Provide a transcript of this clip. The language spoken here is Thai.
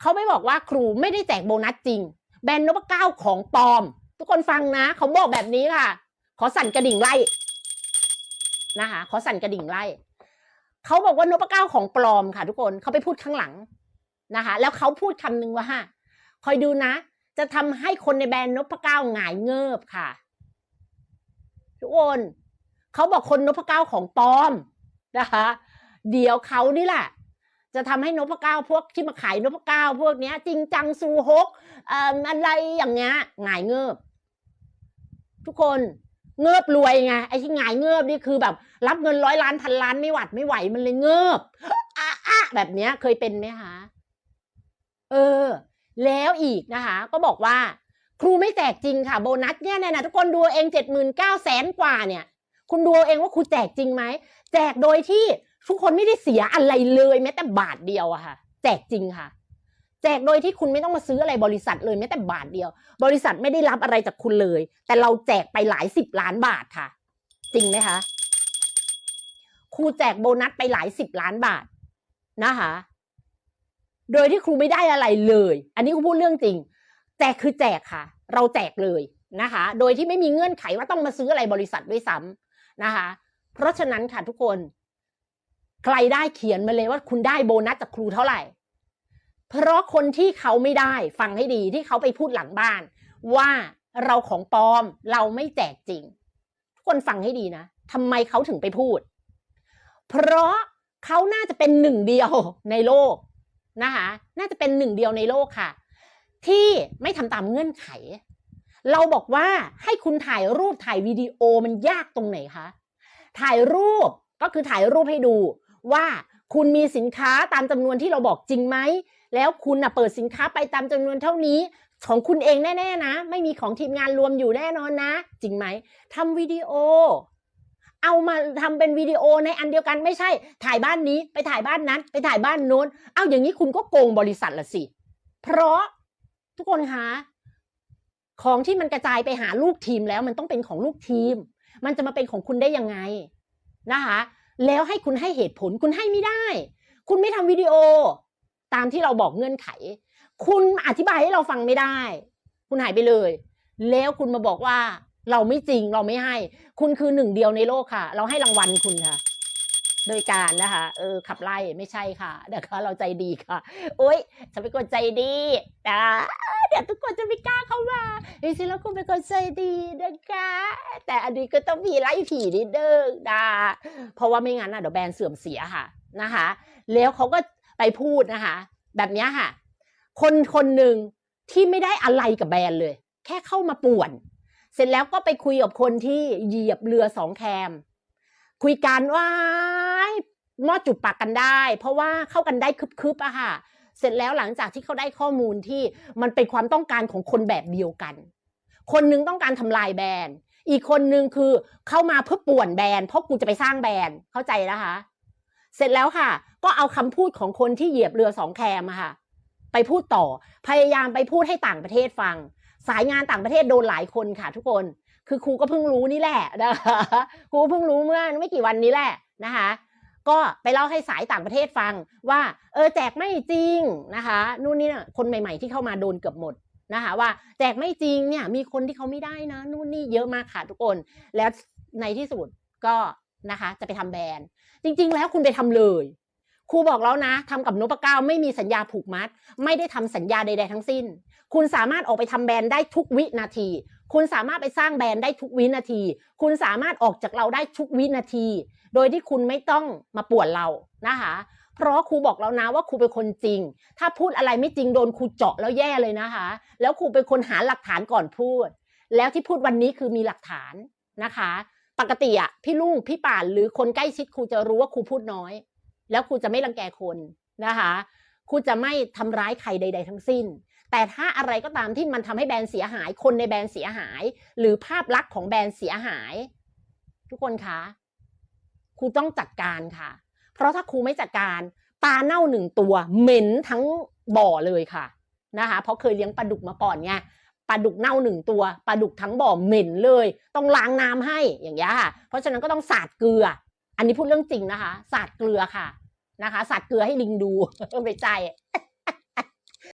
เขาไม่บอกว่าครูไม่ได้แจกโบนัสจริง แบรนด์นพเก้าของปลอม ทุกคนฟังนะ เขาบอกแบบนี้ค่ะ ขอสั่นกระดิ่งไล่นะคะขอสั่นกระดิ่งไล่เขาบอกว่านพเก้าของปลอมค่ะ ทุกคนเขาไปพูดข้างหลังนะคะ แล้วเขาพูดคำนึงว่าคอยดูนะ จะทำให้คนในแบรนด์นพเก้าหงายเงิบค่ะ ทุกคนเขาบอกคนนพเก้าของปลอมนะคะ เดี๋ยวเขานี่แหละ จะทำให้นพเก้าพวกที่มาขายนพเก้าพวกเนี้ย จริงจังซูฮกอะไรอย่างเงี้ยหงายเงิบทุกคนเงิบรวยไงไอ้ที่หงายเงิบนี่คือแบบ รับเงินร้อยล้านพันล้านไม่หวัดไม่ไหวมันเลยเงิบอะอะแบบเนี้ย เคยเป็นไหมคะเออ แล้วอีกนะคะ ก็บอกว่า ครูไม่แจกจริงค่ะ โบนัสเนี่ยนะทุกคนดูเองเจ็ดหมื่นเก้าแสนกว่าเนี่ย คุณดูเองว่าครูแจกจริงไหมแจกโดยที่ ทุกคนไม่ได้เสียอะไรเลยแม้แต่บาทเดียวอะค่ะ แจกจริงค่ะ แจกโดยที่คุณไม่ต้องมาซื้ออะไรบริษัทเลยแม้แต่บาทเดียว บริษัทไม่ได้รับอะไรจากคุณเลย แต่เราแจกไปหลายสิบล้านบาทค่ะ จริงไหมคะครูแจกโบนัสไปหลายสิบล้านบาทนะคะ โดยที่ครูไม่ได้อะไรเลย อันนี้ครูพูดเรื่องจริง แจกคือแจกค่ะ เราแจกเลยนะคะ โดยที่ไม่มีเงื่อนไขว่าต้องมาซื้ออะไรบริษัทด้วยซ้ำนะคะ เพราะฉะนั้นค่ะทุกคน ใครได้เขียนมาเลยว่าคุณได้โบนัสจากครูเท่าไหร่ เพราะคนที่เขาไม่ได้ฟังให้ดีที่เขาไปพูดหลังบ้าน ว่าเราของปลอมเราไม่แจกจริง ทุกคนฟังให้ดีนะทำไมเขาถึงไปพูด เพราะเขาน่าจะเป็นหนึ่งเดียวในโลกนะคะน่าจะเป็นหนึ่งเดียวในโลกค่ะ ที่ไม่ทำตามเงื่อนไข เราบอกว่าให้คุณถ่ายรูปถ่ายวิดีโอมันยากตรงไหนคะถ่ายรูปก็คือถ่ายรูปให้ดู ว่าคุณมีสินค้าตามจำนวนที่เราบอกจริงไหม แล้วคุณนะเปิดสินค้าไปตามจำนวนเท่านี้ของคุณเองแน่ๆนะ ไม่มีของทีมงานรวมอยู่แน่นอนนะ จริงไหมทำวิดีโอ เอามาทำเป็นวิดีโอในอันเดียวกันไม่ใช่ ถ่ายบ้านนี้ไปถ่ายบ้านนั้น ไปถ่ายบ้านโน้น เอาอย่างนี้คุณก็โกงบริษัทละสิ เพราะทุกคนคะของที่มันกระจายไปหาลูกทีมแล้วมันต้องเป็นของลูกทีม มันจะมาเป็นของคุณได้ยังไงนะคะ แล้วให้คุณให้เหตุผลคุณให้ไม่ได้ คุณไม่ทำวิดีโอ ตามที่เราบอกเงื่อนไข คุณอธิบายให้เราฟังไม่ได้ คุณหายไปเลย แล้วคุณมาบอกว่าเราไม่จริงเราไม่ให้ คุณคือหนึ่งเดียวในโลกค่ะ เราให้รางวัลคุณค่ะโดยการนะคะเออขับไล่ไม่ใช่ค่ะนะคะเราใจดีค่ะ โอ๊ยฉันเป็นคนใจดีนะ เดี๋ยวทุกคนจะไม่กล้าเข้ามาจริงๆแล้วคุณเป็นคนใจดีนะคะ แต่อันนี้ก็ต้องมีไล่ผีนิดนึงนะเพราะว่าไม่งั้นอะเดี๋ยวแบรนด์เสื่อมเสียค่ะนะคะ แล้วเขาก็ไปพูดนะคะ แบบนี้ค่ะ คนคนหนึ่งที่ไม่ได้อะไรกับแบรนด์เลย แค่เข้ามาป่วน เสร็จแล้วก็ไปคุยกับคนที่เหยียบเรือสองแคม คุยกันว่ามอดจุบปากกันได้ เพราะว่าเข้ากันได้คึบๆอะค่ะ เสร็จแล้วหลังจากที่เขาได้ข้อมูลที่มันเป็นความต้องการของคนแบบเดียวกัน คนหนึงต้องการทำลายแบรนด์ อีกคนนึงคือเข้ามาเพื่อป่วนแบรนด์เพราะกูจะไปสร้างแบรนด์เข้าใจนะคะ เสร็จแล้วค่ะ ก็เอาคำพูดของคนที่เหยียบเรือสองแคมะค่ะ ไปพูดต่อพยายามไปพูดให้ต่างประเทศฟัง สายงานต่างประเทศโดนหลายคนค่ะ ทุกคนคือครูก็เพิ่งรู้นี่แหละนะคะครูเพิ่งรู้เมื่อไม่กี่วันนี้แหละนะคะ ก็ไปเล่าให้สายต่างประเทศฟังว่าเออแจกไม่จริงนะคะนู่นนี่นะคนใหม่ ๆ ที่เข้ามาโดนเกือบหมดนะคะว่าแจกไม่จริงเนี่ยมีคนที่เขาไม่ได้นะนู่นนี่เยอะมากค่ะทุกคน แล้วในที่สุดก็นะคะจะไปทำแบรนด์ จริง ๆ แล้วคุณไปทำเลยครูบอกแล้วนะทำกับนพเก้าไม่มีสัญญาผูกมัด ไม่ได้ทำสัญญาใด ๆ ทั้งสิ้น คุณสามารถออกไปทำแบรนด์ได้ทุกวินาที คุณสามารถไปสร้างแบรนด์ได้ทุกวินาที คุณสามารถออกจากเราได้ทุกวินาที โดยที่คุณไม่ต้องมาป่วนเรานะคะ เพราะครูบอกแล้วนะว่าครูเป็นคนจริง ถ้าพูดอะไรไม่จริงโดนครูเจาะแล้วแย่เลยนะคะ แล้วครูเป็นคนหาหลักฐานก่อนพูด แล้วที่พูดวันนี้คือมีหลักฐานนะคะ ปกติอะพี่ลุงพี่ป่านหรือคนใกล้ชิดครูจะรู้ว่าครูพูดน้อย แล้วครูจะไม่รังแกคนนะคะครูจะไม่ทำร้ายใครใด ๆ ทั้งสิ้น แต่ถ้าอะไรก็ตามที่มันทำให้แบรนด์เสียหาย คนในแบรนด์เสียหาย หรือภาพลักษณ์ของแบรนด์เสียหาย ทุกคนคะครูต้องจัดการค่ะ เพราะถ้าครูไม่จัดการปลาเน่าหนึ่งตัว เหม็นทั้งบ่อเลยค่ะนะคะ เพราะเคยเลี้ยงปลาดุกมาก่อนไงปลาดุกเน่าหนึ่งตัวปลาดุกทั้งบ่อเหม็นเลย ต้องล้างน้ำให้อย่างเงี้ยค่ะ เพราะฉะนั้นก็ต้องสาดเกลือ อันนี้พูดเรื่องจริงนะคะ สาดเกลือค่ะนะคะ สาดเกลือให้ลิงดูไม่ใช่